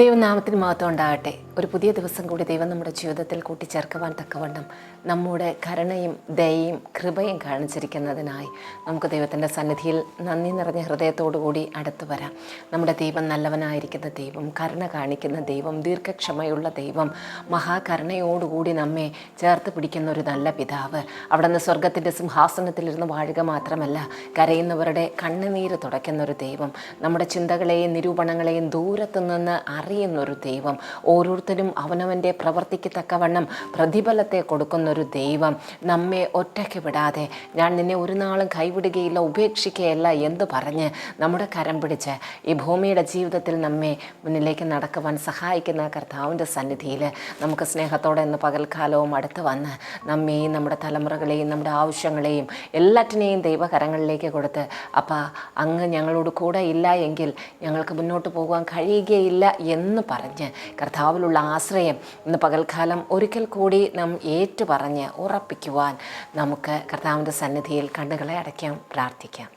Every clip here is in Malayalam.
ദൈവനാമത്തിന് മഹത്വം ഉണ്ടാകട്ടെ. ഒരു പുതിയ ദിവസം കൂടി ദൈവം നമ്മുടെ ജീവിതത്തിൽ കൂട്ടിച്ചേർക്കുവാൻ തക്കവണ്ണം നമ്മുടെ കരുണയും ദയയും കൃപയും കാണിച്ചിരിക്കുന്നതിനായി നമുക്ക് ദൈവത്തിന്റെ സന്നിധിയിൽ നന്ദി നിറഞ്ഞ ഹൃദയത്തോടു കൂടി അടുത്തു വരാം. നമ്മുടെ ദൈവം നല്ലവനായിരിക്കുന്ന ദൈവം കരുണ കാണിക്കുന്ന ദൈവം ദീർഘക്ഷമയുള്ള ദൈവം മഹാകരുണയോടുകൂടി നമ്മെ ചേർത്ത് പിടിക്കുന്ന ഒരു നല്ല പിതാവ്. അവിടെ നിന്ന് സ്വർഗത്തിന്റെ സിംഹാസനത്തിലിരുന്ന് വാഴുക മാത്രമല്ല കരയുന്നവരുടെ കണ്ണുനീര് തുടയ്ക്കുന്ന ഒരു ദൈവം. നമ്മുടെ ചിന്തകളെയും നിരൂപണങ്ങളെയും ദൂരത്തു നിന്ന് അറിയുന്നൊരു ദൈവം. ഓരോരുത്തരും അവനവന്റെ പ്രവർത്തിക്ക് തക്കവണ്ണം പ്രതിഫലത്തെ കൊടുക്കുന്നൊരു ദൈവം. നമ്മെ ഒറ്റയ്ക്ക് വിടാതെ ഞാൻ നിന്നെ ഒരു നാളും കൈവിടുകയില്ല ഉപേക്ഷിക്കുകയല്ല എന്ന് പറഞ്ഞ് നമ്മുടെ കരം പിടിച്ച് ഈ ഭൂമിയുടെ ജീവിതത്തിൽ നമ്മെ മുന്നിലേക്ക് നടക്കുവാൻ സഹായിക്കുന്ന കർത്താവിന്റെ സന്നിധിയിൽ നമുക്ക് സ്നേഹത്തോടെ ഇന്ന് പകൽക്കാലവും അടുത്ത് വന്ന് നമ്മെയും നമ്മുടെ തലമുറകളെയും നമ്മുടെ ആവശ്യങ്ങളെയും എല്ലാറ്റിനെയും ദൈവകരങ്ങളിലേക്ക് കൊടുത്ത് അപ്പം അങ്ങ് ഞങ്ങളോട് കൂടെ ഇല്ല എങ്കിൽ ഞങ്ങൾക്ക് മുന്നോട്ട് പോകുവാൻ കഴിയുകയില്ല എന്ന് പറഞ്ഞ് കർത്താവിലുള്ള ആശ്രയം ഇന്ന് പകൽക്കാലം ഒരിക്കൽ കൂടി നാം ഏറ്റു പറഞ്ഞ് ഉറപ്പിക്കുവാൻ നമുക്ക് കർത്താവിന്റെ സന്നിധിയിൽ കണ്ണുകളെ അടയ്ക്കാം പ്രാർത്ഥിക്കാം.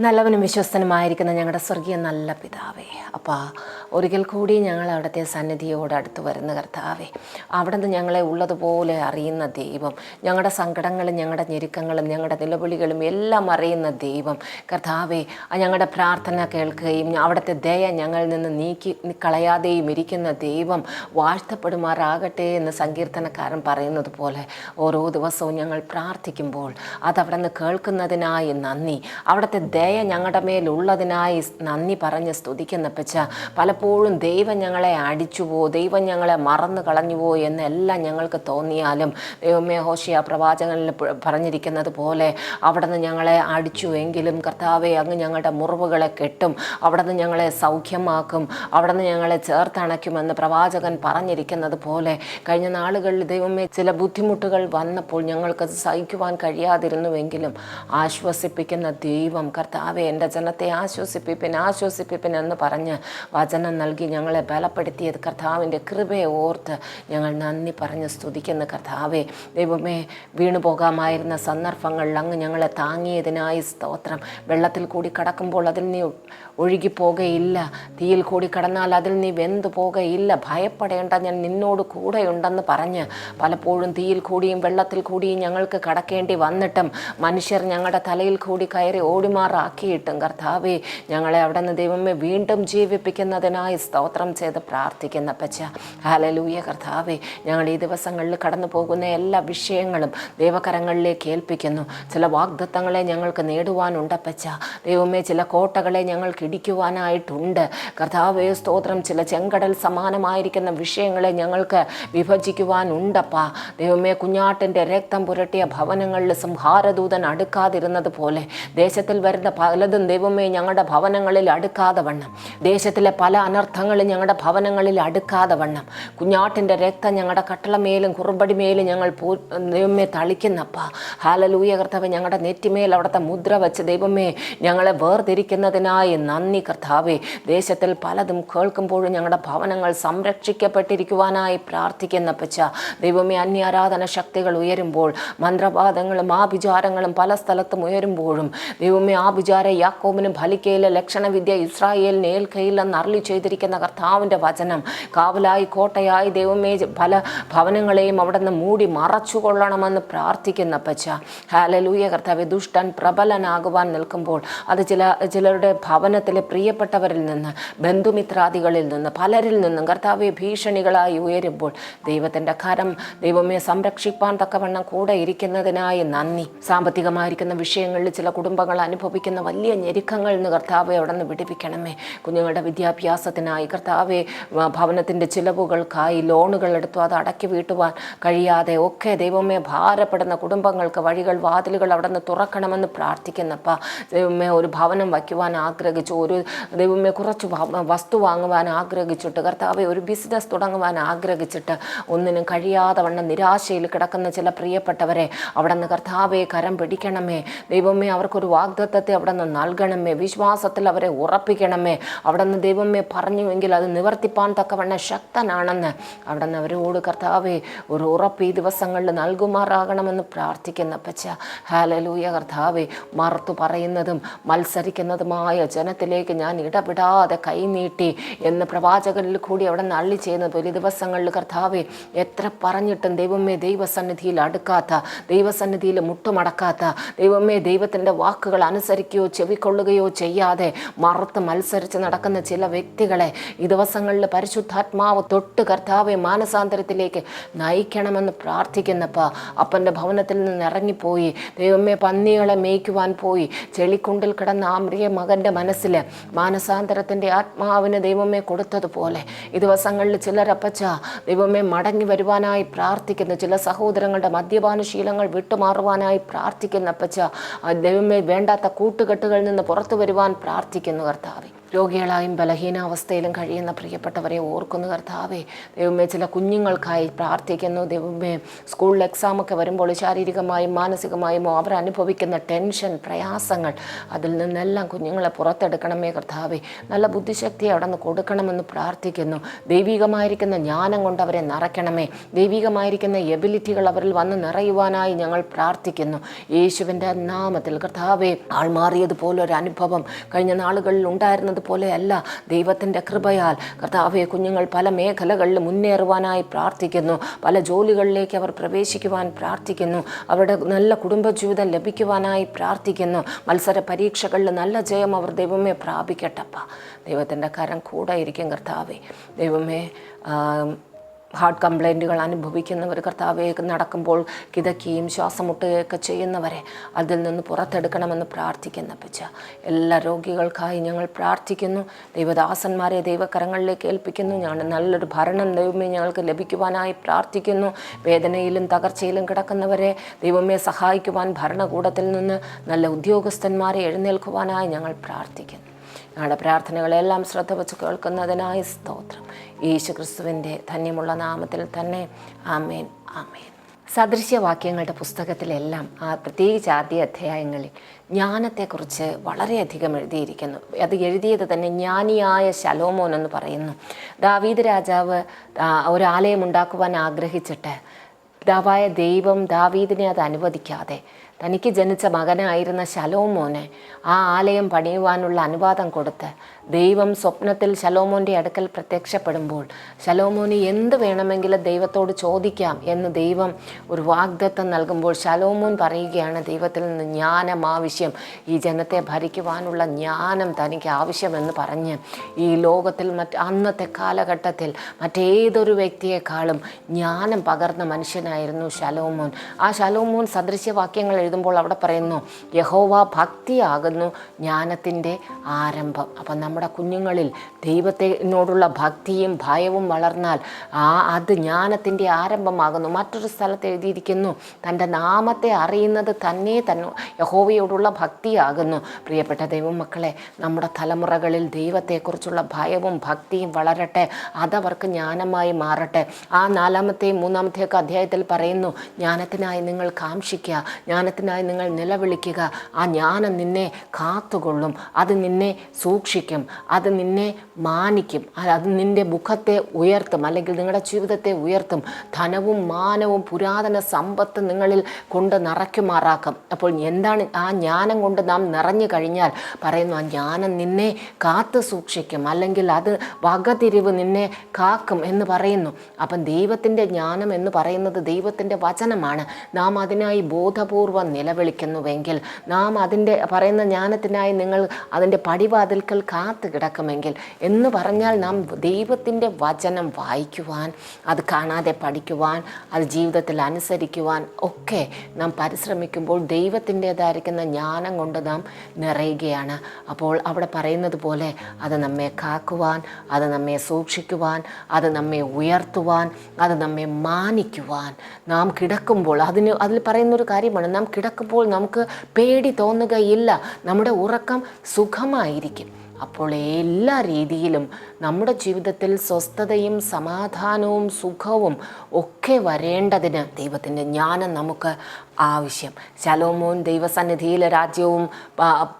നല്ലവനും വിശ്വസ്തനുമായിരിക്കുന്ന ഞങ്ങളുടെ സ്വർഗീയ നല്ല പിതാവേ. അപ്പാ ഒരിക്കൽ കൂടി ഞങ്ങൾ അവിടുത്തെ സന്നിധിയോട് അടുത്ത് വരുന്ന കർത്താവേ അവിടെ നിന്ന് ഞങ്ങളെ ഉള്ളതുപോലെ അറിയുന്ന ദൈവം ഞങ്ങളുടെ സങ്കടങ്ങളും ഞങ്ങളുടെ ഞെരുക്കങ്ങളും ഞങ്ങളുടെ നിലവിളികളും എല്ലാം അറിയുന്ന ദൈവം. കർത്താവേ ഞങ്ങളുടെ പ്രാർത്ഥന കേൾക്കുകയും അവിടുത്തെ ദയ ഞങ്ങളിൽ നിന്ന് നീക്കി കളയാതെയും ഇരിക്കുന്ന ദൈവം വാഴ്ത്തപ്പെടുമാറാകട്ടെ എന്ന് സങ്കീർത്തനക്കാരൻ പറയുന്നത് പോലെ ഓരോ ദിവസവും ഞങ്ങൾ പ്രാർത്ഥിക്കുമ്പോൾ അതവിടെ നിന്ന് കേൾക്കുന്നതിനായി നന്ദി. അവിടുത്തെ ദയ ഞങ്ങളുടെ മേലുള്ളതിനായി നന്ദി പറഞ്ഞ് സ്തുതിക്കുന്ന പച്ച പലപ്പോഴും ദൈവം ഞങ്ങളെ അടിച്ചുവോ ദൈവം ഞങ്ങളെ മറന്നു കളഞ്ഞുവോ എന്നെല്ലാം ഞങ്ങൾക്ക് തോന്നിയാലും ദൈവമേ ഹോഷിയ പ്രവാചകനിൽ പറഞ്ഞിരിക്കുന്നത് പോലെ അവിടെ നിന്ന് ഞങ്ങളെ അടിച്ചുവെങ്കിലും കർത്താവെ അങ്ങ് ഞങ്ങളുടെ മുറിവുകളെ കെട്ടും അവിടെ നിന്ന് ഞങ്ങളെ സൗഖ്യമാക്കും അവിടെ നിന്ന് ഞങ്ങളെ ചേർത്തണയ്ക്കുമെന്ന് പ്രവാചകൻ പറഞ്ഞിരിക്കുന്നത് പോലെ കഴിഞ്ഞ നാളുകളിൽ ദൈവമേ ചില ബുദ്ധിമുട്ടുകൾ വന്നപ്പോൾ ഞങ്ങൾക്കത് സഹിക്കുവാൻ കഴിയാതിരുന്നുവെങ്കിലും ആശ്വസിപ്പിക്കുന്ന ദൈവം കർത്താവെ എന്റെ ജനത്തെ ആശ്വസിപ്പിപ്പിൻ ആശ്വസിപ്പിപ്പിൻ എന്ന് പറഞ്ഞ് വചനം നൽകി ഞങ്ങളെ ബലപ്പെടുത്തിയത് കർത്താവിന്റെ കൃപയെ ഓർത്ത് ഞങ്ങൾ നന്ദി പറഞ്ഞ് സ്തുതിക്കുന്ന കർത്താവെ. ദൈവമേ വീണു പോകാമായിരുന്ന സന്ദർഭങ്ങളിൽ അങ്ങ് ഞങ്ങളെ താങ്ങിയതിനായി സ്തോത്രം. വെള്ളത്തിൽ കൂടി കടക്കുമ്പോൾ അതിൽ നീ ഒഴുകി പോകുകയില്ല തീയിൽ കൂടി കടന്നാൽ അതിൽ നീ വെന്തു പോകുകയില്ല ഭയപ്പെടേണ്ട ഞാൻ നിന്നോട് കൂടെയുണ്ടെന്ന് പറഞ്ഞ് പലപ്പോഴും തീയിൽ കൂടിയും വെള്ളത്തിൽ കൂടിയും ഞങ്ങൾക്ക് കടക്കേണ്ടി വന്നിട്ടും മനുഷ്യർ ഞങ്ങളുടെ തലയിൽ കൂടി കയറി ഓടിമാറാക്കിയിട്ടും കർത്താവെ ഞങ്ങളെ അവിടെ നിന്ന് ദൈവമേ വീണ്ടും ജീവിപ്പിക്കുന്നതിനായി സ്തോത്രം ചെയ്ത് പ്രാർത്ഥിക്കുന്ന പച്ച ഹലലൂയ കർത്താവെ ഞങ്ങൾ ഈ ദിവസങ്ങളിൽ കടന്നു പോകുന്ന എല്ലാ വിഷയങ്ങളും ദൈവകരങ്ങളിലേക്ക് ഏൽപ്പിക്കുന്നു. ചില വാഗ്ദത്തങ്ങളെ ഞങ്ങൾക്ക് നേടുവാനുണ്ടപ്പച്ച ദൈവമേ ചില കോട്ടകളെ ഞങ്ങൾക്ക് ഇടിക്കുവാനായിട്ടുണ്ട്. കർത്താവെ സ്തോത്രം ചില ചെങ്കടൽ സമാനമായിരിക്കുന്ന വിഷയങ്ങളെ ഞങ്ങൾക്ക് വിഭജിക്കുവാനുണ്ടപ്പാ ദൈവമേ കുഞ്ഞാട്ടിന്റെ രക്തം പുരട്ടിയ ഭവനങ്ങളിൽ സംഹാരദൂതൻ അടുക്കാതിരുന്നത് പോലെ ദേശത്തിൽ വരുന്ന പലതും ദൈവമേ ഞങ്ങളുടെ ഭവനങ്ങളിൽ അടുക്കാതെ വണ്ണം. ദേശത്തിലെ പല അനർത്ഥങ്ങളും ഞങ്ങളുടെ ഭവനങ്ങളിൽ അടുക്കാതെ വണ്ണം. കുഞ്ഞാട്ടിന്റെ രക്തം ഞങ്ങളുടെ കട്ടളമേലും കുറുമ്പടിമേലും ഞങ്ങൾ പൂ ദൈവമേ തളിക്കുന്നപ്പ. ഹാലലൂയ കർത്താവ് ഞങ്ങളുടെ നെറ്റിമേൽ അവിടുത്തെ മുദ്ര വെച്ച് ദൈവമേ ഞങ്ങളെ വേർതിരിക്കുന്നതിനായി നന്ദി കർത്താവേ. ദേശത്തിൽ പലതും കേൾക്കുമ്പോഴും ഞങ്ങളുടെ ഭവനങ്ങൾ സംരക്ഷിക്കപ്പെട്ടിരിക്കുവാനായി പ്രാർത്ഥിക്കുന്ന പച്ച ദൈവമേ അന്യാരാധന ശക്തികൾ ഉയരുമ്പോൾ മന്ത്രവാദങ്ങളും ആഭിചാരങ്ങളും പല സ്ഥലത്തും ഉയരുമ്പോഴും ദൈവമേ ആഭിചാര യാക്കോബിനും ഫലിക്കയിലെ ലക്ഷണവിദ്യ ഇസ്രായേലിന് ഏൽക്കയില്ലെന്ന് അരളി ചെയ്തിരിക്കുന്ന കർത്താവിന്റെ വചനം. കാവലായി കോട്ടയായി ദൈവമേ പല ഭവനങ്ങളെയും അവിടെ നിന്ന് മൂടി മറച്ചുകൊള്ളണമെന്ന് പ്രാർത്ഥിക്കുന്ന പച്ച ഹാലലൂയ കർത്താവ് ദുഷ്ടൻ പ്രബലനാകുവാൻ നിൽക്കുമ്പോൾ അത് ചില ചിലരുടെ ഭവനത്തിലെ പ്രിയപ്പെട്ടവരിൽ നിന്ന് ബന്ധുമിത്രാദികളിൽ നിന്ന് പലരിൽ നിന്നും കർത്താവെ ഭീഷണികളായി ഉയരുമ്പോൾ ദൈവത്തിന്റെ കരം ദൈവമേ സംരക്ഷിപ്പാൻ തക്കവണ്ണം കൂടെ ഇരിക്കുന്നതിനായി നന്ദി. സാമ്പത്തികമായിരിക്കുന്ന വിഷയങ്ങളിൽ ചില കുടുംബങ്ങൾ അനുഭവിക്കുന്ന വലിയ ഞെരുക്കങ്ങളിൽ നിന്ന് കർത്താവെ അവിടെ നിന്ന് വിടിപ്പിക്കണമേ. കുഞ്ഞുങ്ങളുടെ വിദ്യാഭ്യാസത്തിനായി കർത്താവെ ഭവനത്തിന്റെ ചിലവുകൾക്കായി ലോണുകൾ എടുത്തു അത് അടക്കി വീട്ടുവാൻ കഴിയാതെ ഒക്കെ ദൈവമേ ഭാരപ്പെടുന്ന കുടുംബങ്ങൾക്ക് വഴികൾ വാതിലുകൾ അവിടെ നിന്ന് തുറക്കണമെന്ന് പ്രാർത്ഥിക്കുന്നപ്പ. ദൈവമേ ഒരു ഭവനം വയ്ക്കുവാൻ ആഗ്രഹിച്ചു ഒരു ദൈവമേ കുറച്ച് വസ്തു വാങ്ങുവാൻ ആഗ്രഹിച്ചിട്ട് കർത്താവെ ഒരു ബിസിനസ് തുടങ്ങുവാൻ ആഗ്രഹിച്ചിട്ട് ഒന്നിനും കഴിയാതെ വണ്ണം നിരാശയിൽ കിടക്കുന്ന ചില പ്രിയപ്പെട്ടവരെ അവിടെ നിന്ന് കർത്താവെ കരം പിടിക്കണമേ. ദൈവമേ അവർക്കൊരു വാഗ്ദത്തത്തെ അവിടെ നിന്ന് നൽകണമേ. വിശ്വാസത്തിൽ അവരെ ഉറപ്പിക്കണമേ. അവിടെ നിന്ന് ദൈവമേ പറഞ്ഞുവെങ്കിൽ അത് നിവർത്തിപ്പാൻ തക്കവണ്ണം ശക്തനാണെന്ന് അവിടെ നിന്ന് അവരോട് കർത്താവെ ഒരു ഉറപ്പ് ഈ ദിവസങ്ങളിൽ നൽകുമാറാകണമെന്ന് പ്രാർത്ഥിക്കുന്ന പച്ച ഹാലലൂയ കർത്താവെ മറുത്തു പറയുന്നതും മത്സരിക്കുന്നതുമായ ജനത്തിലേക്ക് ഞാൻ ഇടപെടാതെ കൈനീട്ടി എന്ന് പ്രവാചകരിൽ കൂടി അവിടെ നിന്ന് അള്ളി ചെയ്യുന്നത് പോലെ ദിവസങ്ങളിൽ കർത്താവെ എത്ര പറഞ്ഞിട്ടും ദൈവമേ ദൈവസന്നിധിയിൽ അടുക്കാത്ത ദൈവസന്നിധിയിൽ മുട്ടുമടക്കാത്ത ദൈവമേ ദൈവത്തിന്റെ വാക്കുകൾ അനുസരിക്കുകയോ ചെവിക്കൊള്ളുകയോ ചെയ്യാതെ മറുത്ത് മത്സരിച്ച് നടക്കുന്ന ചില വ്യക്തികളെ ഈ ദിവസങ്ങളിൽ പരിശുദ്ധാത്മാവ് തൊട്ട് കർത്താവെ മാനസാന്തരത്തിലേക്ക് നയിക്കണമെന്ന് പ്രാർത്ഥിക്കുന്നപ്പ അപ്പന്റെ ഭവനത്തിൽ നിന്ന് ഇറങ്ങിപ്പോയി. ദൈവമേ പന്നികളെ മേയ്ക്കുവാൻ പോയി. ചെളിക്കുണ്ടിൽ കിടന്ന ആ മൃഗ മകന്റെ മനസ്സിൽ മാനസാന്തരത്തിന്റെ ആത്മാവിന് ദൈവമേ കൊടുത്തതുപോലെ ഈ ദിവസങ്ങളിൽ ചിലരപ്പച്ച ദൈവമേ മടങ്ങി വരുവാനായി പ്രാർത്ഥിക്കുന്നു. ചില സഹോദരങ്ങളുടെ മദ്യപാന ശീലങ്ങൾ വിട്ടുമാറുവാനായി പ്രാർത്ഥിക്കുന്ന അപ്പച്ച. ദൈവമേ വേണ്ടാത്ത കൂട്ടുകെട്ടുകളിൽ നിന്ന് പുറത്തു വരുവാൻ പ്രാർത്ഥിക്കുന്നു കർത്താവെ. രോഗികളായും ബലഹീനാവസ്ഥയിലും കഴിയുന്ന പ്രിയപ്പെട്ടവരെ ഓർക്കുന്നു കർത്താവേ. ദൈവമേ ചില കുഞ്ഞുങ്ങൾക്കായി പ്രാർത്ഥിക്കുന്നു. ദൈവമേ സ്കൂളിൽ എക്സാമൊക്കെ വരുമ്പോൾ ശാരീരികമായും മാനസികമായും അവർ അനുഭവിക്കുന്ന ടെൻഷൻ പ്രയാസങ്ങൾ അതിൽ നിന്നെല്ലാം കുഞ്ഞുങ്ങളെ പുറത്തെടുക്കണമേ കർത്താവേ. നല്ല ബുദ്ധിശക്തി അവിടെ നിന്ന് കൊടുക്കണമെന്ന് പ്രാർത്ഥിക്കുന്നു. ദൈവികമായിരിക്കുന്ന ജ്ഞാനം കൊണ്ട് അവരെ നിറയ്ക്കണമേ. ദൈവികമായിരിക്കുന്ന എബിലിറ്റികൾ അവരിൽ വന്ന് നിറയുവാനായി ഞങ്ങൾ പ്രാർത്ഥിക്കുന്നു. യേശുവിന്റെ നാമത്തിൽ കർത്താവേ ആൾ മാറിയതുപോലെ ഒരു അനുഭവം കഴിഞ്ഞ നാളുകളിൽ ഉണ്ടായിരുന്നത് പോലെയല്ല ദൈവത്തിന്റെ കൃപയാൽ. കർത്താവെ കുഞ്ഞുങ്ങൾ പല മേഖലകളിൽ മുന്നേറുവാനായി പ്രാർത്ഥിക്കുന്നു. പല ജോലികളിലേക്ക് അവർ പ്രവേശിക്കുവാൻ പ്രാർത്ഥിക്കുന്നു. അവരുടെ നല്ല കുടുംബജീവിതം ലഭിക്കുവാനായി പ്രാർത്ഥിക്കുന്നു. മത്സര പരീക്ഷകളിൽ നല്ല ജയം അവർ ദൈവമേ പ്രാപിക്കട്ടപ്പ. ദൈവത്തിന്റെ കരം കൂടെ ഇരിക്കും കർത്താവെ. ദൈവമേ ഹാർട്ട് കംപ്ലൈന്റുകൾ അനുഭവിക്കുന്നവർ കർത്താവെ നടക്കുമ്പോൾ കിതക്കുകയും ശ്വാസം മുട്ടുകയൊക്കെ ചെയ്യുന്നവരെ അതിൽ നിന്ന് പുറത്തെടുക്കണമെന്ന് പ്രാർത്ഥിക്കുന്ന പച്ച എല്ലാ രോഗികൾക്കായി ഞങ്ങൾ പ്രാർത്ഥിക്കുന്നു. ദൈവദാസന്മാരെ ദൈവകരങ്ങളിലേക്ക് ഏൽപ്പിക്കുന്നു. ഞങ്ങൾ നല്ലൊരു ഭരണം ദൈവമേ ഞങ്ങൾക്ക് ലഭിക്കുവാനായി പ്രാർത്ഥിക്കുന്നു. വേദനയിലും തകർച്ചയിലും കിടക്കുന്നവരെ ദൈവമേ സഹായിക്കുവാൻ ഭരണകൂടത്തിൽ നിന്ന് നല്ല ഉദ്യോഗസ്ഥന്മാരെ എഴുന്നേൽക്കുവാനായി ഞങ്ങൾ പ്രാർത്ഥിക്കുന്നു. ഞങ്ങളുടെ പ്രാർത്ഥനകളെല്ലാം ശ്രദ്ധ വച്ച് കേൾക്കുന്നതിനായി സ്തോത്രം. യേശു ക്രിസ്തുവിന്റെ ധന്യമുള്ള നാമത്തിൽ തന്നെ ആമേൻ ആമേൻ. സദൃശ്യവാക്യങ്ങളുടെ പുസ്തകത്തിലെല്ലാം ആ പ്രത്യേകിച്ച് ആദ്യ അധ്യായങ്ങളിൽ ജ്ഞാനത്തെക്കുറിച്ച് വളരെയധികം എഴുതിയിരിക്കുന്നു. അത് എഴുതിയത് തന്നെ ജ്ഞാനിയായ ശലോമോൻ എന്ന് പറയുന്നു. ദാവീദ് രാജാവ് ഒരാലയം ഉണ്ടാക്കുവാൻ ആഗ്രഹിച്ചിട്ട് പിതാവായ ദൈവം ദാവീദിനെ അത് അനുവദിക്കാതെ തനിക്ക് ജനിച്ച മകനായിരുന്ന ശലോമോനെ ആ ആലയം പണിയുവാനുള്ള അനുവാദം കൊടുത്ത് ദൈവം സ്വപ്നത്തിൽ ശലോമോന്റെ അടുക്കൽ പ്രത്യക്ഷപ്പെടുമ്പോൾ ശലോമോന് എന്ത് വേണമെങ്കിലും ദൈവത്തോട് ചോദിക്കാം എന്ന് ദൈവം ഒരു വാഗ്ദത്തം നൽകുമ്പോൾ ശലോമോൻ പറയുകയാണ് ദൈവത്തിൽ നിന്ന് ജ്ഞാനം ആവശ്യം. ഈ ജനത്തെ ഭരിക്കുവാനുള്ള ജ്ഞാനം തനിക്ക് ആവശ്യമെന്ന് പറഞ്ഞ് ഈ ലോകത്തിൽ മറ്റ് അന്നത്തെ കാലഘട്ടത്തിൽ മറ്റേതൊരു വ്യക്തിയെക്കാളും ജ്ഞാനം പകർന്ന മനുഷ്യനായിരുന്നു ശലോമോൻ. ആ ശലോമോൻ സദൃശ്യവാക്യങ്ങൾ എഴുതുമ്പോൾ അവിടെ പറയുന്നു യഹോവ ഭക്തിയാകുന്നു ജ്ഞാനത്തിന്റെ ആരംഭം. അപ്പം നമ്മുടെ കുഞ്ഞുങ്ങളിൽ ദൈവത്തിനോടുള്ള ഭക്തിയും ഭയവും വളർന്നാൽ ആ അത് ജ്ഞാനത്തിന്റെ ആരംഭമാകുന്നു. മറ്റൊരു സ്ഥലത്ത് എഴുതിയിരിക്കുന്നു തന്റെ നാമത്തെ അറിയുന്നത് തന്നെ തന്നെ യഹോവയോടുള്ള ഭക്തിയാകുന്നു. പ്രിയപ്പെട്ട ദൈവമക്കളെ നമ്മുടെ തലമുറകളിൽ ദൈവത്തെക്കുറിച്ചുള്ള ഭയവും ഭക്തിയും വളരട്ടെ അതവർക്ക് ജ്ഞാനമായി മാറട്ടെ. ആ നാലാമത്തെയും മൂന്നാമത്തെയൊക്കെ അധ്യായത്തിൽ പറയുന്നു ജ്ഞാനത്തിനായി നിങ്ങൾ കാംക്ഷിക്കുക ജ്ഞാനത്തിനായി നിങ്ങൾ നിലവിളിക്കുക. ആ ജ്ഞാനം നിന്നെ കാത്തുകൊള്ളും അത് നിന്നെ സൂക്ഷിക്കും. അത് നിന്നെ മാനിക്കും. അത് നിന്റെ മുഖത്തെ ഉയർത്തും. അല്ലെങ്കിൽ നിങ്ങളുടെ ജീവിതത്തെ ഉയർത്തും. ധനവും മാനവും പുരാതന സമ്പത്ത് നിങ്ങളിൽ കൊണ്ട് നിറയ്ക്കുമാറാക്കും. അപ്പോൾ എന്താണ് ആ ജ്ഞാനം കൊണ്ട് നാം നിറഞ്ഞു കഴിഞ്ഞാൽ? പറയുന്നു ആ ജ്ഞാനം നിന്നെ കാത്തു സൂക്ഷിക്കും. അല്ലെങ്കിൽ അത് വകതിരിവ് നിന്നെ കാക്കും എന്ന് പറയുന്നു. അപ്പം ദൈവത്തിന്റെ ജ്ഞാനം എന്ന് പറയുന്നത് ദൈവത്തിന്റെ വചനമാണ്. നാം അതിനായി ബോധപൂർവം നിലവിളിക്കുന്നുവെങ്കിൽ നാം അതിന്റെ പറയുന്ന ജ്ഞാനത്തിനായി നിങ്ങൾ അതിന്റെ പടിവാതിൽക്കൽ കാത്തു കിടക്കുമെങ്കിൽ എന്ന് പറഞ്ഞാൽ നാം ദൈവത്തിന്റെ വചനം വായിക്കുവാൻ അത് കാണാതെ പഠിക്കുവാൻ അത് ജീവിതത്തിൽ അനുസരിക്കുവാൻ ഒക്കെ നാം പരിശ്രമിക്കുമ്പോൾ ദൈവത്തിന്റെതായിരിക്കുന്ന ജ്ഞാനം കൊണ്ട് നാം നിറയുകയാണ്. അപ്പോൾ അവിടെ പറയുന്നത് പോലെ അത് നമ്മെ കാക്കുവാൻ അത് നമ്മെ സൂക്ഷിക്കുവാൻ അത് നമ്മെ ഉയർത്തുവാൻ അത് നമ്മെ മാനിക്കുവാൻ. നാം കിടക്കുമ്പോൾ അതിന് അതിൽ പറയുന്നൊരു കാര്യമാണ് നാം കിടക്കുമ്പോൾ നമുക്ക് പേടി തോന്നുകയില്ല നമ്മുടെ ഉറക്കം സുഖമായിരിക്കും. അപ്പോൾ എല്ലാ രീതിയിലും നമ്മുടെ ജീവിതത്തിൽ സ്വസ്ഥതയും സമാധാനവും സുഖവും ഒക്കെ വരേണ്ടതിന് ദൈവത്തിന്റെ ജ്ഞാനം നമുക്ക് ആവശ്യം. ശലോമോൻ ദൈവസന്നിധിയിലെ രാജ്യവും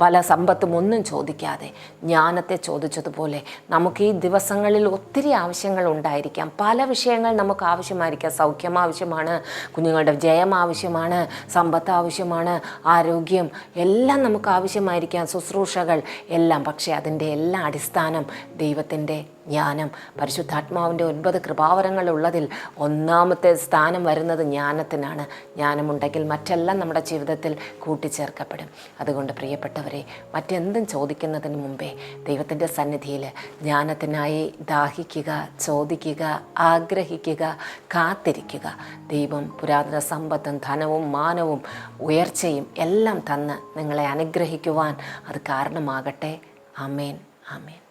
പല സമ്പത്തും ഒന്നും ചോദിക്കാതെ ജ്ഞാനത്തെ ചോദിച്ചതുപോലെ നമുക്ക് ഈ ദിവസങ്ങളിൽ ഒത്തിരി ആവശ്യങ്ങൾ ഉണ്ടായിരിക്കാം. പല വിഷയങ്ങൾ നമുക്ക് ആവശ്യമായിരിക്കാം. സൗഖ്യം ആവശ്യമാണ് കുഞ്ഞുങ്ങളുടെ ജയം ആവശ്യമാണ് സമ്പത്ത് ആവശ്യമാണ് ആരോഗ്യം എല്ലാം നമുക്ക് ആവശ്യമായിരിക്കാം ശുശ്രൂഷകൾ എല്ലാം. പക്ഷേ അത് അതിന്റെ എല്ലാ അടിസ്ഥാനം ദൈവത്തിന്റെ ജ്ഞാനം. പരിശുദ്ധാത്മാവിന്റെ ഒൻപത് കൃപാവരങ്ങളുള്ളതിൽ ഒന്നാമത്തെ സ്ഥാനം വരുന്നത് ജ്ഞാനത്തിനാണ്. ജ്ഞാനമുണ്ടെങ്കിൽ മറ്റെല്ലാം നമ്മുടെ ജീവിതത്തിൽ കൂട്ടിച്ചേർക്കപ്പെടും. അതുകൊണ്ട് പ്രിയപ്പെട്ടവരെ മറ്റെന്തും ചോദിക്കുന്നതിന് മുമ്പേ ദൈവത്തിന്റെ സന്നിധിയിൽ ജ്ഞാനത്തിനായി ദാഹിക്കുക ചോദിക്കുക ആഗ്രഹിക്കുക കാത്തിരിക്കുക. ദൈവം പുരാതന സമ്പത്തും ധനവും മാനവും ഉയർച്ചയും എല്ലാം തന്ന് നിങ്ങളെ അനുഗ്രഹിക്കുവാൻ അത് കാരണമാകട്ടെ. ആമേൻ ആമേൻ